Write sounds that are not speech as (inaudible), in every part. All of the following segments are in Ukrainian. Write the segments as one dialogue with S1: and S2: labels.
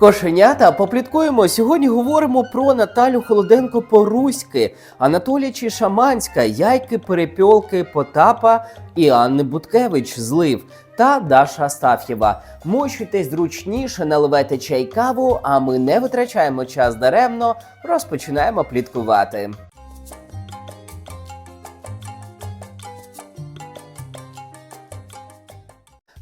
S1: Кошенята, попліткуємо. Сьогодні говоримо про Наталю Холоденко по-руськи, Анатолія Чишаманська, Яйки Перепьолки Потапа і Анни Буткевич Злив та Даша Астаф'єва. Мощуйтесь зручніше, наливайте чай каву, а ми не витрачаємо час даремно, розпочинаємо пліткувати.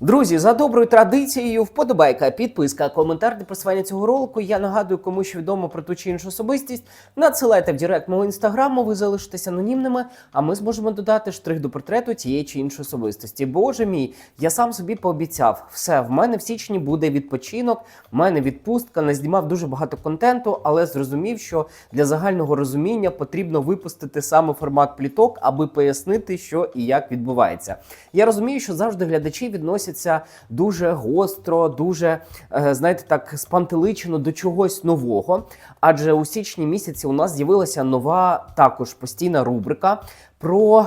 S1: Друзі, за доброю традицією, вподобайка, підписка, коментар для просування цього ролику. Я нагадую, кому що відомо про ту чи іншу особистість. Надсилайте в директ мого інстаграму, ви залишитесь анонімними, а ми зможемо додати штрих до портрету тієї чи іншої особистості. Боже мій, я сам собі пообіцяв, все в мене в січні буде відпочинок, в мене відпустка, назнімав дуже багато контенту, але зрозумів, що для загального розуміння потрібно випустити саме формат пліток, аби пояснити, що і як відбувається. Я розумію, що завжди глядачі відносяться дуже гостро, дуже е, знаєте, так спантеличено до чогось нового. Адже у січні місяці у нас з'явилася нова також постійна рубрика про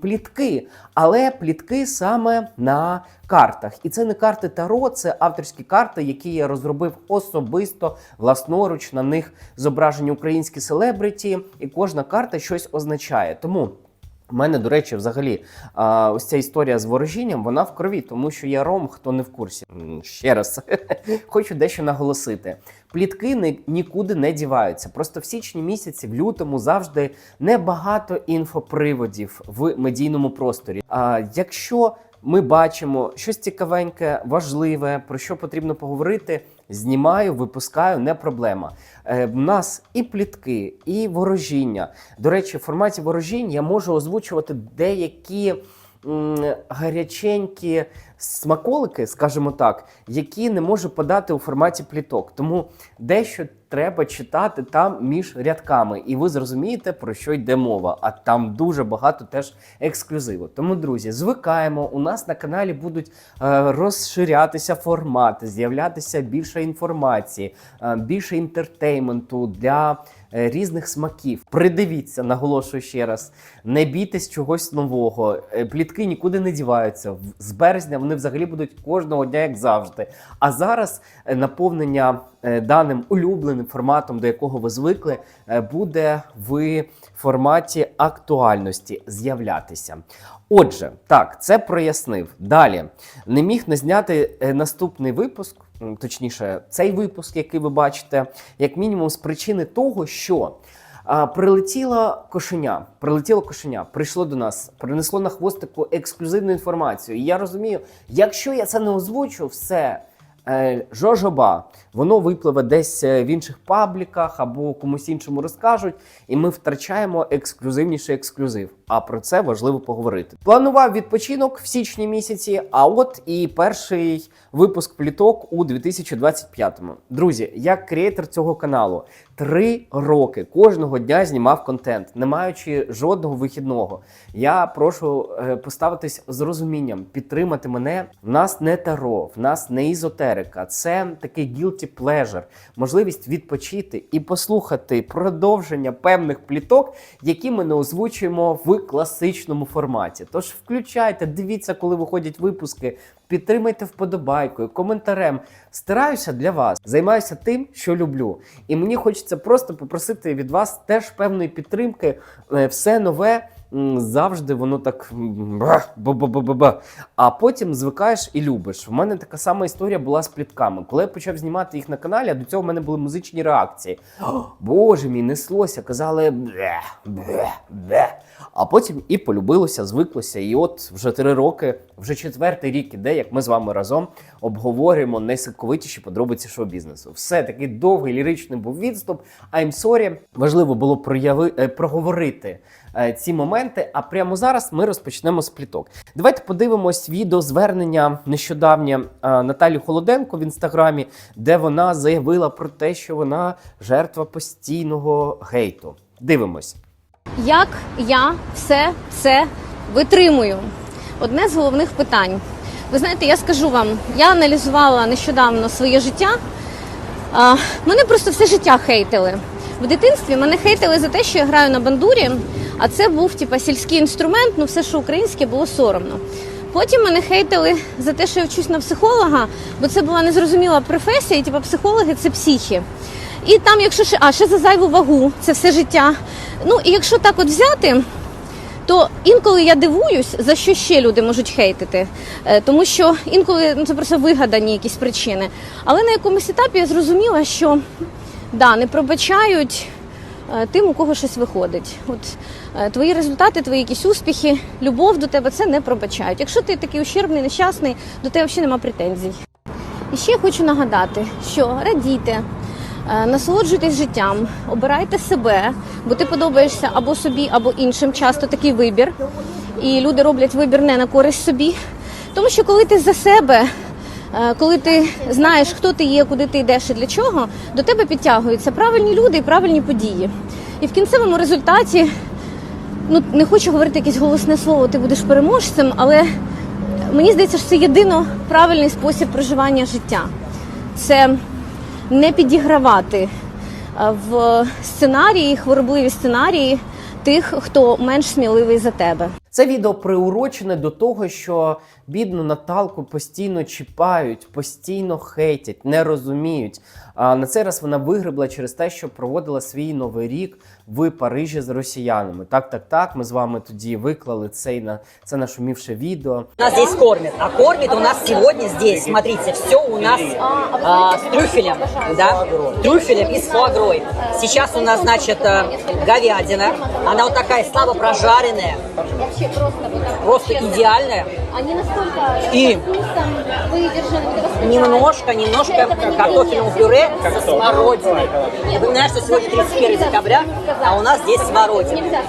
S1: плітки, але плітки саме на картах. І це не карти Таро, це авторські карти, які я розробив особисто власноруч. На них зображені українські селебриті, і кожна карта щось означає. Тому. У мене, до речі, взагалі, а, ось ця історія з ворожінням, вона в крові, тому що я ром, хто не в курсі. Ще раз (laughs) хочу дещо наголосити. Плітки ні- нікуди не діваються. Просто в січні місяці, в лютому, завжди небагато інфоприводів в медійному просторі. А якщо ми бачимо щось цікавеньке, важливе, про що потрібно поговорити, знімаю, випускаю, не проблема. Е, в нас і плітки, і ворожіння. До речі, в форматі ворожінь я можу озвучувати деякі м, гаряченькі смаколики, скажімо так, які не можу подати у форматі пліток. Тому дещо треба читати там між рядками, і ви зрозумієте, про що йде мова. А там дуже багато теж ексклюзиву. Тому, друзі, звикаємо. У нас на каналі будуть е, розширятися формати, з'являтися більше інформації, е, більше інтертейменту для е, різних смаків. Придивіться, наголошую ще раз. Не бійтесь чогось нового. Плітки нікуди не діваються. З березня вони взагалі будуть кожного дня, як завжди. А зараз е, наповнення е, даним улюбленим форматом, до якого ви звикли, е, буде в форматі актуальності з'являтися. Отже, так, це прояснив. Далі не міг не зняти наступний випуск, точніше, цей випуск, який ви бачите, як мінімум з причини того, що. А, прилетіло кошеня, прилетіло кошеня, прийшло до нас, принесло на хвост таку ексклюзивну інформацію. І я розумію, якщо я це не озвучу, все. Е, жожоба, воно випливе десь е, в інших пабліках або комусь іншому розкажуть, і ми втрачаємо ексклюзивніший ексклюзив. А про це важливо поговорити. Планував відпочинок в січні місяці, а от і перший випуск пліток у 2025-му. Друзі, як креатор цього каналу, три роки кожного дня знімав контент, не маючи жодного вихідного. Я прошу е, поставитись з розумінням, підтримати мене. В нас не таро, в нас не ізотерика. Це такий guilty pleasure, можливість відпочити і послухати продовження певних пліток, які ми не озвучуємо в класичному форматі. Тож включайте, дивіться, коли виходять випуски. Підтримайте вподобайкою, коментарем. Стараюся для вас, займаюся тим, що люблю. І мені хочеться просто попросити від вас теж певної підтримки. Е, Все нове завжди воно так. А потім звикаєш і любиш. У мене така сама історія була з плітками. Коли я почав знімати їх на каналі, а до цього в мене були музичні реакції. Боже мій, неслося, казали. А потім і полюбилося, звиклося. І от вже три роки, вже четвертий рік іде, як ми з вами разом обговорюємо найсоковитіші подробиці шоу-бізнесу. Все такий довгий ліричний був відступ. I'm sorry. Важливо було прояви, е, проговорити ці моменти. А прямо зараз ми розпочнемо з пліток. Давайте подивимось відео звернення нещодавнє е, Наталі Холоденко в інстаграмі, де вона заявила про те, що вона жертва постійного гейту. Дивимось.
S2: Як я все це витримую? Одне з головних питань. Ви знаєте, я скажу вам, я аналізувала нещодавно своє життя. А, мене просто все життя хейтили. В дитинстві мене хейтили за те, що я граю на бандурі, а це був типа сільський інструмент, ну все, що українське, було соромно. Потім мене хейтили за те, що я вчусь на психолога, бо це була незрозуміла професія, і типу, психологи це психи. І там, якщо ще, а ще за зайву вагу, це все життя. Ну і якщо так от взяти, то інколи я дивуюсь, за що ще люди можуть хейтити. Е, Тому що інколи ну, це просто вигадані якісь причини. Але на якомусь етапі я зрозуміла, що да, не пробачають е, тим, у кого щось виходить. От е, твої результати, твої якісь успіхи, любов до тебе це не пробачають. Якщо ти такий ущербний, нещасний, до тебе взагалі нема претензій. І ще я хочу нагадати, що радійте, е, насолоджуйтесь життям, обирайте себе, бо ти подобаєшся або собі, або іншим. Часто такий вибір. І люди роблять вибір не на користь собі. Тому що коли ти за себе, коли ти знаєш, хто ти є, куди ти йдеш і для чого, до тебе підтягуються правильні люди і правильні події. І в кінцевому результаті, ну не хочу говорити якесь голосне слово, ти будеш переможцем, але Мені здається, що це єдино правильний спосіб проживання життя. Це не підігравати е, в сценарії, хворобливі сценарії тих, хто менш сміливий за тебе.
S1: Це відео приурочене до того, що бідну Наталку постійно чіпають, постійно хейтять, не розуміють. А на цей раз вона вигребла через те, що проводила свій новий рік в Парижі з росіянами. Так, так, так. Ми з вами тоді виклали цей на це нашумівше відео.
S3: Нас здесь кормят. А кормит у нас сегодня здесь, смотрите, все у нас а, с трюфелем, да, трюфелем и с фуагрой. Сейчас у нас, значит, э, говядина. Она вот такая слабо прожаренная,
S2: Вообще просто
S3: просто идеальная.
S2: Они настолько
S3: И
S2: выдержаны.
S3: немножко, немножко картофельного пюре со смородиной. Вы знаете, что сегодня 31 декабря, а у нас здесь смородина.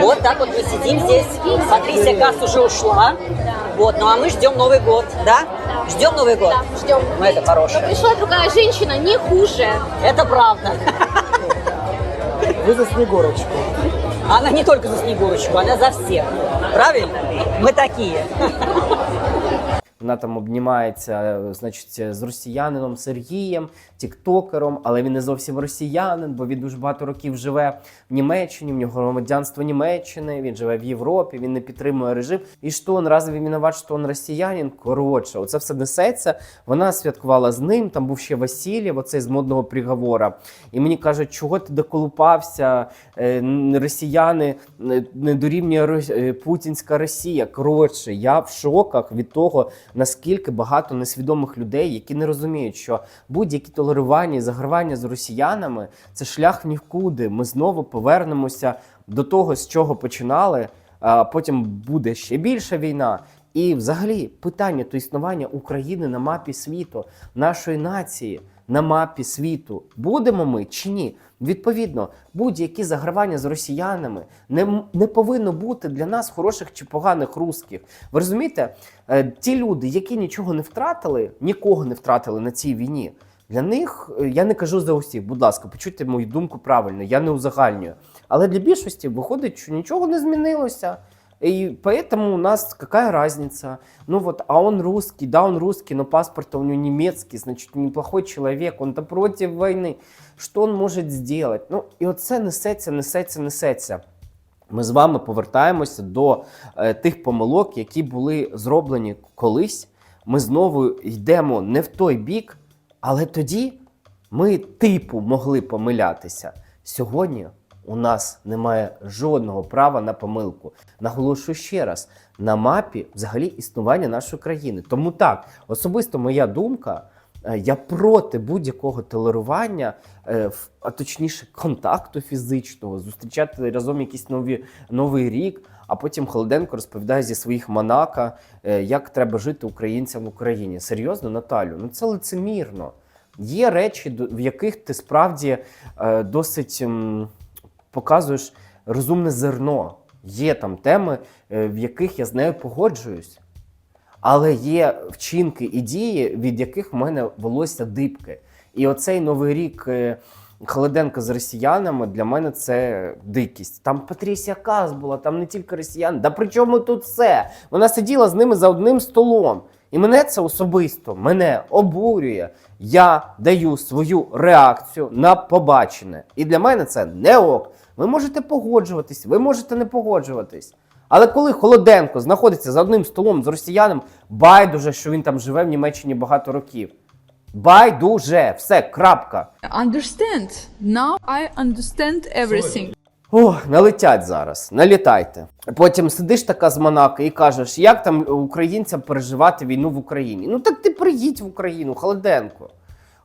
S3: Вот так вот мы сидим здесь. Смотрите, газ уже ушла. Вот, ну а мы ждем Новый год, да? Ждем Новый год.
S2: Ждем.
S3: Ну это хорошее.
S2: Пришла другая женщина, не хуже.
S3: Это правда.
S4: Вы за Снегурочку.
S3: Она не только за Снегурочку, она за всех. Правильно? Мы такие.
S1: Вона там обнімається, е, значить, з росіянином Сергієм, тіктокером, але він не зовсім росіянин, бо він дуже багато років живе в Німеччині, в нього громадянство Німеччини, він живе в Європі, він не підтримує режим. І що він він виноват, що він росіянин? Коротше, оце все несеться. Вона святкувала з ним. Там був ще Васильєв, оцей з модного приговора. І мені кажуть, чого ти доколупався? Е, Росіяни е, не дорівнює е, путінська Росія. Коротше, я в шоках від того, наскільки багато несвідомих людей, які не розуміють, що будь-які толерування і загравання з росіянами це шлях в нікуди. Ми знову повернемося до того, з чого починали. А потім буде ще більша війна. І, взагалі, питання то існування України на мапі світу, нашої нації на мапі світу. Будемо ми чи ні? Відповідно, будь-які загравання з росіянами не, не повинно бути для нас хороших чи поганих русських. Ви розумієте, Е, ті люди, які нічого не втратили, нікого не втратили на цій війні. Для них е, я не кажу за усіх, будь ласка, почуйте мою думку правильно, я не узагальнюю. Але для більшості виходить, що нічого не змінилося. И поэтому у нас какая разница? Ну вот, а он русский, да, он русский, но паспорт у него немецкий, значит, неплохой человек, он-то против войны. Что он может сделать? Ну, і оце несеться, несеться, несеться. Ми з вами повертаємося до е, тих помилок, які були зроблені колись. Ми знову йдемо не в той бік, але тоді ми, типу, могли помилятися. Сьогодні у нас немає жодного права на помилку. Наголошую ще раз: на мапі взагалі існування нашої країни. Тому так, особисто моя думка. е, Я проти будь-якого толерування, е, а точніше контакту фізичного, зустрічати разом якийсь нові, новий рік. А потім Холоденко розповідає зі своїх Монако, е, як треба жити українцям в Україні. Серйозно, Наталю? Ну це лицемірно. Є речі, в яких ти справді досить показуєш розумне зерно. Є там теми, е, в яких я з нею погоджуюсь. Але є вчинки і дії, від яких в мене волосся дибки. І оцей новий рік е, Холоденка з росіянами для мене це дикість. Там Патрісія Каз була, там не тільки росіяни. Да при чому тут це? Вона сиділа з ними за одним столом. І мене це особисто мене обурює. Я даю свою реакцію на побачене. І для мене це не ок. Ви можете погоджуватись, ви можете не погоджуватись. Але коли Холоденко знаходиться за одним столом з росіянами, байдуже, що він там живе в Німеччині багато років. Байдуже, все, крапка.
S5: understand. Now I understand everything.
S1: О, налетять зараз, налітайте. Потім сидиш така з Монако і кажеш, як там українцям переживати війну в Україні. Ну так ти приїдь в Україну, Холоденко.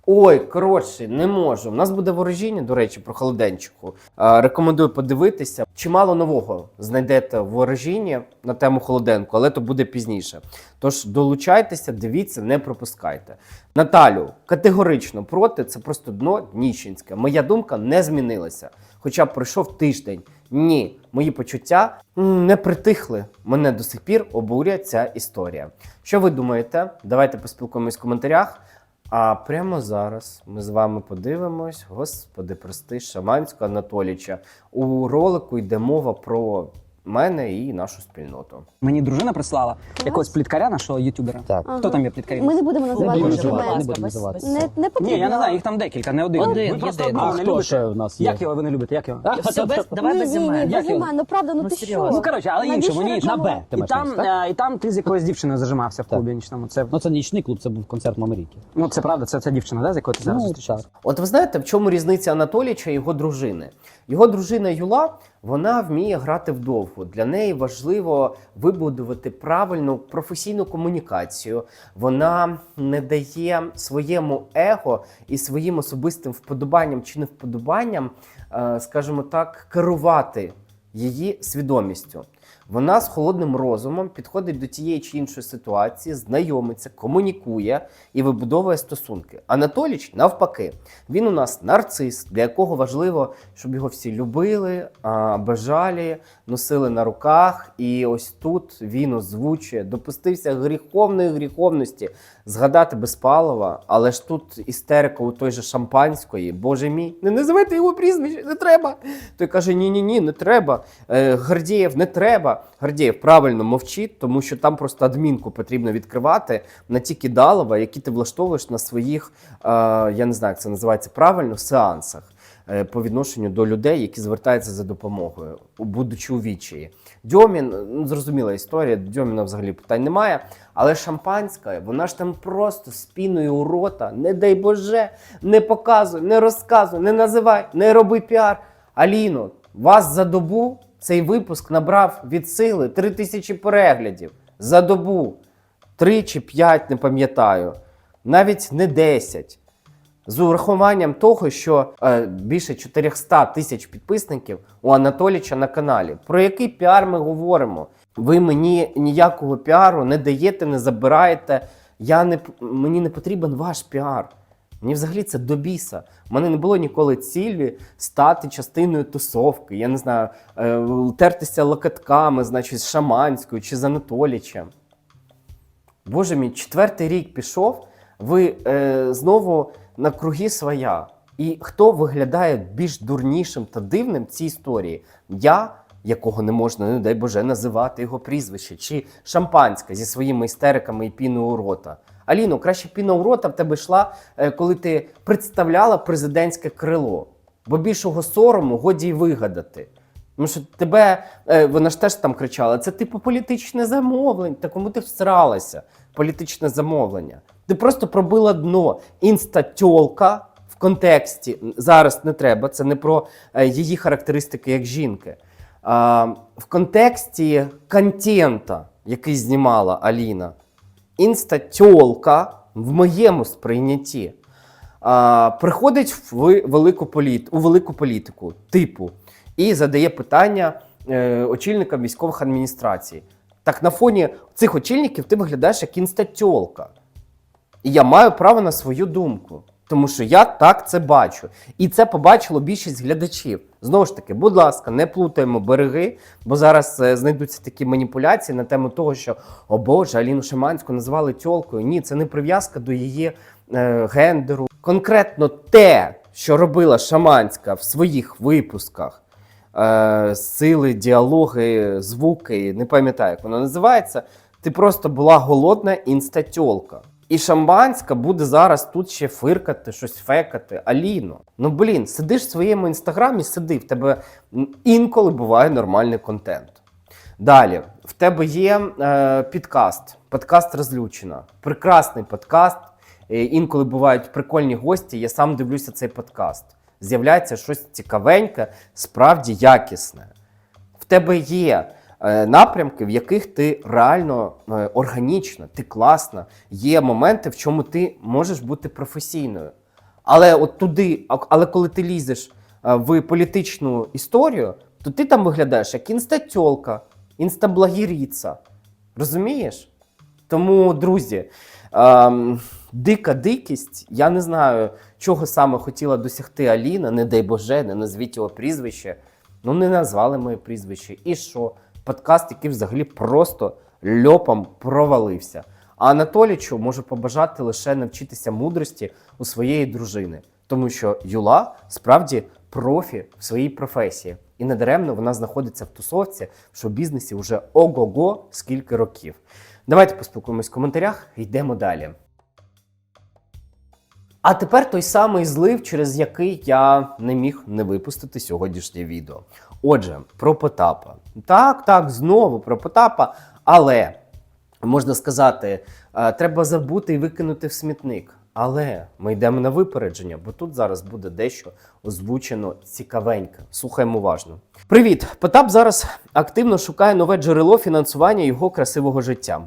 S1: Ой, коротше, не можу. У нас буде ворожіння, до речі, про Холоденчиху. Е, рекомендую подивитися. Чимало нового знайдете в ворожінні на тему Холоденко, але то буде пізніше. Тож долучайтеся, дивіться, не пропускайте. Наталю, категорично проти, це просто дно дніщенське. Моя думка не змінилася. Хоча б пройшов тиждень. Ні, мої почуття не притихли. Мене до сих пір обурює ця історія. Що ви думаєте? Давайте поспілкуємось в коментарях. А прямо зараз ми з вами подивимось, господи, прости, Шаманського Анатоліча. У ролику йде мова про мене і нашу спільноту.
S6: Мені дружина прислала якогось пліткаря нашого ютубера.
S7: Так.
S6: Хто там є пліткарі?
S2: Ми не будемо називати
S7: будемо
S2: імена.
S7: називати, не будемо називати.
S2: Не, не потрібно.
S6: Ні, я не знаю, їх там декілька, не один.
S7: Один,
S6: ви просто одного
S7: А
S6: не
S7: хто
S6: любите.
S7: ще в нас є?
S6: Як його ви не любите? Як його?
S7: Все без, давай
S2: ні,
S7: без
S2: ні, ні,
S7: імен.
S2: без
S6: Як
S2: імен. Ну правда, ну,
S7: Ну,
S2: ти
S7: серйозно.
S2: що?
S6: Ну коротше, але
S2: Навіщо
S6: іншому ні.
S2: реклама?
S7: На Б. ти
S6: І там,
S7: так?
S6: е, і там ти з якоюсь дівчиною зажимався в клубі нічному. Це
S7: Ну це нічний клуб, це був концерт Мамаріки.
S6: ну це правда, це ця дівчина, да, з якою ти зараз
S7: Ну,
S6: зустрічався?
S1: От ви знаєте, в чому різниця Анатоліча і його дружини? Його дружина Юла вона вміє грати вдовго. Для неї важливо вибудувати правильну професійну комунікацію. Вона не дає своєму его і своїм особистим вподобанням чи невподобанням, е, скажімо так, керувати її свідомістю. Вона з холодним розумом підходить до тієї чи іншої ситуації, знайомиться, комунікує і вибудовує стосунки. Анатоліч, навпаки, він у нас нарцис, для якого важливо, щоб його всі любили, а, бажалі, носили на руках. І ось тут він озвучує, допустився гріховної гріховності згадати Безпалова, але ж тут істерика у той же шампанської. Боже мій, не називайте його прізвище, не треба. Той каже: ні, ні, ні, не треба. Е, Гордієв, не треба. Гордієв правильно мовчить, тому що там просто адмінку потрібно відкривати на ті кидалова, які ти влаштовуєш на своїх, е, я не знаю, як це називається правильно, сеансах. е, По відношенню до людей, які звертаються за допомогою, будучи у відчаї. Дьомін, ну зрозуміла історія, Дьоміна взагалі питань немає. Але шампанська, вона ж там просто з піною у рота, не дай Боже, не показуй, не розказуй, не називай, не роби піар. Аліно, вас за добу цей випуск набрав від сили 3 тисячі переглядів. За добу. Три чи п'ять, не пам'ятаю. Навіть не 10. З урахуванням того, що е, більше 400 тисяч підписників у Анатоліча на каналі. Про який піар ми говоримо? Ви мені ніякого піару не даєте, не забираєте. Я не, мені не потрібен ваш піар. Мені взагалі це до біса. У мене не було ніколи цілі стати частиною тусовки. Я не знаю, е, тертися локотками, значить, з Шаманською чи з Анатолічем. Боже мій, четвертий рік пішов, ви е, знову на круги своя. І хто виглядає більш дурнішим та дивним в цій історії? Я, якого не можна, не дай Боже, називати його прізвище, чи шампанська зі своїми істериками і піною у рота. Аліно, краще піна у рота в тебе йшла, е, коли ти представляла президентське крило. Бо більшого сорому годі й вигадати. Тому що тебе, е, вона ж теж там кричала, це типу політичне замовлення. Та кому ти всралася? Політичне замовлення. Ти просто пробила дно. Інстатьолка в контексті зараз не треба. Це не про е, її характеристики як жінки. А, в контексті контента, який знімала Аліна, інстатьолка в моєму сприйнятті а, приходить в велику політ, у велику політику, типу, і задає питання е, очільникам військових адміністрацій. Так на фоні цих очільників ти виглядаєш як інстатьолка. І я маю право на свою думку. Тому що я так це бачу. І це побачило більшість глядачів. Знову ж таки, будь ласка, не плутаємо береги, бо зараз е, знайдуться такі маніпуляції на тему того, що о Боже, Аліну Шиманську назвали тьолкою. Ні, це не прив'язка до її е, гендеру. Конкретно те, що робила Шаманська в своїх випусках, е, сили, діалоги, звуки, не пам'ятаю, як воно називається. Ти просто була голодна інстатьолка. І Шамбанська буде зараз тут ще фиркати, щось фекати. Аліно. Ну блін, сидиш в своєму інстаграмі, сиди, в тебе інколи буває нормальний контент. Далі, в тебе є е, підкаст, подкаст розлючена. Прекрасний подкаст. Е, інколи бувають прикольні гості. Я сам дивлюся цей подкаст. З'являється щось цікавеньке, справді якісне. В тебе є напрямки, в яких ти реально е, органічна, ти класна. Є моменти, в чому ти можеш бути професійною. Але от туди, але коли ти лізеш е, в політичну історію, то ти там виглядаєш як інстатьолка, інстаблагіріця. Розумієш? Тому, друзі, ем, дика дикість, я не знаю, чого саме хотіла досягти Аліна, не дай Боже, не назвіть його прізвище. Ну, не назвали моє прізвище. І що? Подкаст, який взагалі просто льопом провалився. А Анатолічу можу побажати лише навчитися мудрості у своєї дружини, тому що Юла справді профі в своїй професії. І недаремно вона знаходиться в тусовці в шоу-бізнесі вже ого-го скільки років. Давайте поспілкуємось в коментарях, йдемо далі. А тепер той самий злив, через який я не міг не випустити сьогоднішнє відео. Отже, про Потапа. Так, так, знову про Потапа, але можна сказати, е, треба забути і викинути в смітник. Але ми йдемо на випередження, бо тут зараз буде дещо озвучено цікавеньке. Слухаємо уважно. Привіт! Потап зараз активно шукає нове джерело фінансування його красивого життя.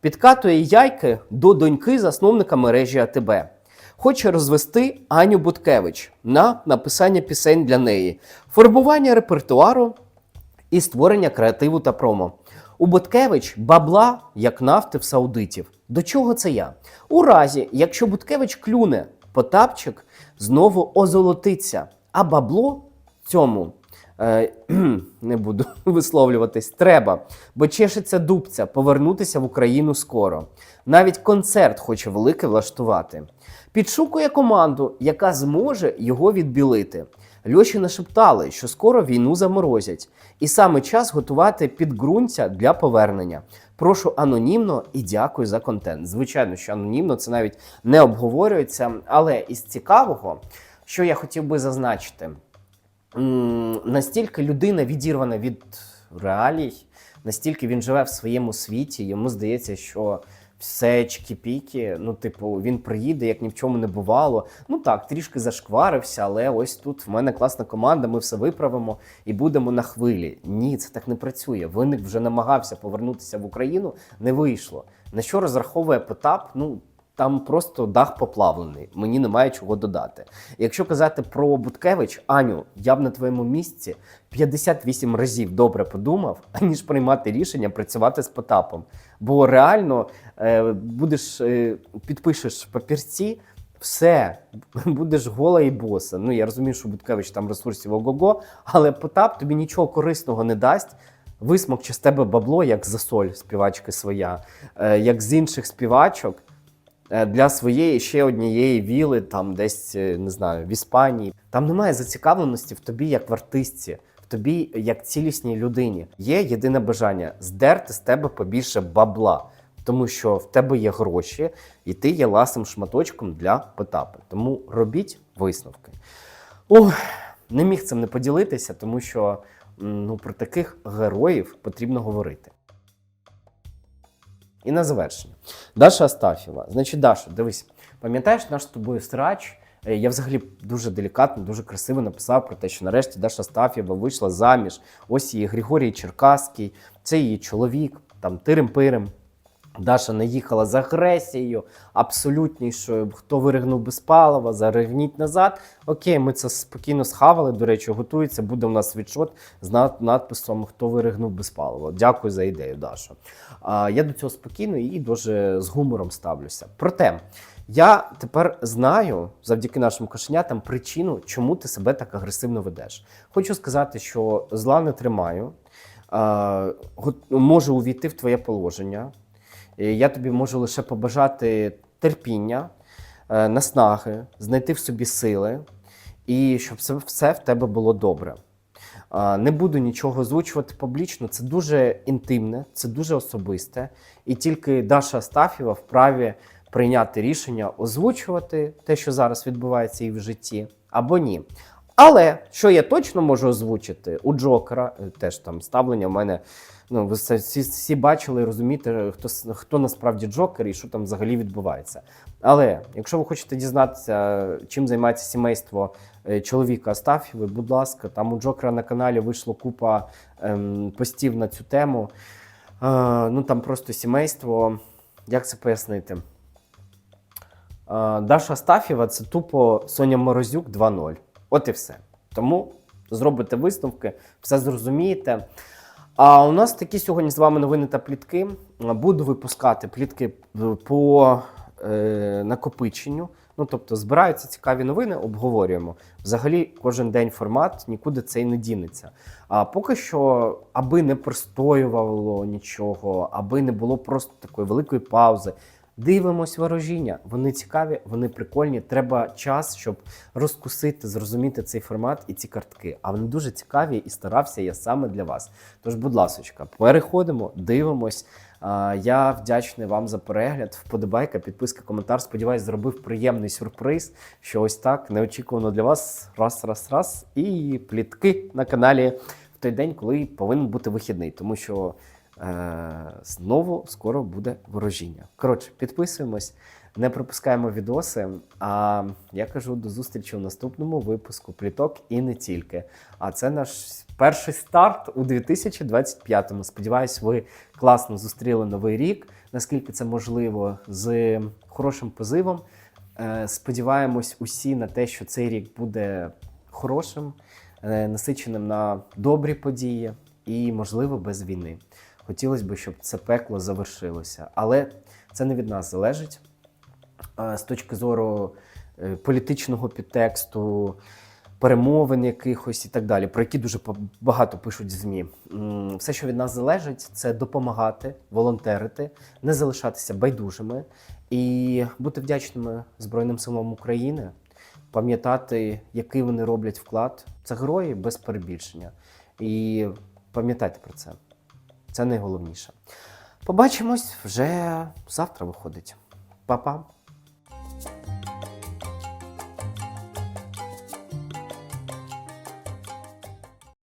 S1: Підкатує яйки до доньки засновника мережі АТБ. Хоче розвести Аню Буткевич на написання пісень для неї, формування репертуару і створення креативу та промо. У Буткевич бабла як нафти в саудитів. До чого це я? У разі, якщо Буткевич клюне, Потапчик знову озолотиться, а бабло цьому не буду (laughs) висловлюватись, треба, бо чешеться дубця повернутися в Україну скоро. Навіть концерт хоче велике влаштувати. Підшукує команду, яка зможе його відбілити. Льоші нашептали, що скоро війну заморозять, і саме час готувати підґрунтя для повернення. Прошу анонімно і дякую за контент. Звичайно, що анонімно це навіть не обговорюється, але із цікавого, що я хотів би зазначити, настільки людина відірвана від реалій, настільки він живе в своєму світі, йому здається, що все чкі-піки. Ну, типу, він приїде, як ні в чому не бувало. Ну так, трішки зашкварився, але ось тут в мене класна команда, ми все виправимо і будемо на хвилі. Ні, це так не працює. Виник вже намагався повернутися в Україну, не вийшло. На що розраховує Потап? Ну. Там просто дах поплавлений, мені немає чого додати. Якщо казати про Буткевич, Аню, я б на твоєму місці 58 разів добре подумав, (laughs) аніж приймати рішення працювати з Потапом. Бо реально е, будеш е, підпишеш папірці, все, (laughs) будеш гола і боса. Ну я розумію, що Буткевич там ресурсів ого-го, але Потап тобі нічого корисного не дасть. Висмокче з тебе бабло, як засоль співачки своя, е, як з інших співачок для своєї ще однієї віли, там десь е, не знаю, в Іспанії. Там немає зацікавленості в тобі як в артистці, в тобі як цілісній людині. Є єдине бажання здерти з тебе побільше бабла, тому що в тебе є гроші, і ти є ласим шматочком для Потапи. Тому робіть висновки. Ох, не міг цим не поділитися, тому що ну, про таких героїв потрібно говорити. І на завершення. Даша Астафєва. Значить, Даша, дивись, пам'ятаєш наш з тобою срач? Е, Я взагалі дуже делікатно, дуже красиво написав про те, що нарешті Даша Астафєва вийшла заміж. Ось її Григорій Черкаський, це її чоловік, там тирим-пирим. Даша не їхала з агресією, абсолютнішою. Хто виригнув без палива, заригніть назад. Окей, ми це спокійно схавали. До речі, готується. Буде у нас світшот з надписом Хто виригнув без палива. Дякую за ідею, Даша. А, я до цього спокійно і дуже з гумором ставлюся. Проте я тепер знаю завдяки нашим кошенятам причину, чому ти себе так агресивно ведеш. Хочу сказати, що зла не тримаю. А, можу увійти в твоє положення. Е, Я тобі можу лише побажати терпіння, е, наснаги, знайти в собі сили і щоб все, все в тебе було добре. Не буду нічого озвучувати публічно, це дуже інтимне, це дуже особисте. І тільки Даша Астафєва вправі прийняти рішення озвучувати те, що зараз відбувається і в житті, або ні. Але що я точно можу озвучити, у Джокера е, теж там ставлення в мене. Ну, ви всі, всі бачили розумієте, хто, хто насправді Джокер і що там взагалі відбувається. Але якщо ви хочете дізнатися, чим займається сімейство е, чоловіка Астафєви, будь ласка, там у Джокера на каналі вийшло купа ем, постів на цю тему. Е, ну там просто сімейство. Як це пояснити? Е, Даша Астафєва це тупо Соня Морозюк 2.0. От і все. Тому зробите висновки, все зрозумієте. А у нас такі сьогодні з вами новини та плітки. Буду випускати плітки по е, накопиченню. Ну, тобто, збираються цікаві новини, обговорюємо. Взагалі, кожен день формат нікуди цей не дінеться. А поки що, аби не простоювало нічого, аби не було просто такої великої паузи. Дивимось ворожіння. Вони цікаві, вони прикольні. Треба час, щоб розкусити, зрозуміти цей формат і ці картки. А вони дуже цікаві і старався я саме для вас. Тож, будь ласочка, переходимо, дивимось. Я вдячний вам за перегляд. Вподобайка, підписка, коментар. Сподіваюсь, зробив приємний сюрприз, що ось так неочікувано для вас. Раз, раз, раз. І плітки на каналі в той день, коли повинен бути вихідний, тому що знову скоро буде ворожіння. Коротше, підписуємось, не пропускаємо відоси. А я кажу до зустрічі у наступному випуску пліток і не тільки. А це наш перший старт у 2025-му. Сподіваюсь, ви класно зустріли новий рік, наскільки це можливо, з хорошим позивом. Е, Сподіваємось усі на те, що цей рік буде хорошим, е, насиченим на добрі події і, можливо, без війни. Хотілося б, щоб це пекло завершилося, але це не від нас залежить. З точки зору е, політичного підтексту, перемовин якихось і так далі, про які дуже багато пишуть ЗМІ. Все, що від нас залежить, це допомагати, волонтерити, не залишатися байдужими і бути вдячними Збройним силам України, пам'ятати, який вони роблять вклад. Це герої без перебільшення. І пам'ятайте про це. Це найголовніше. Побачимось вже завтра виходить. Па-па!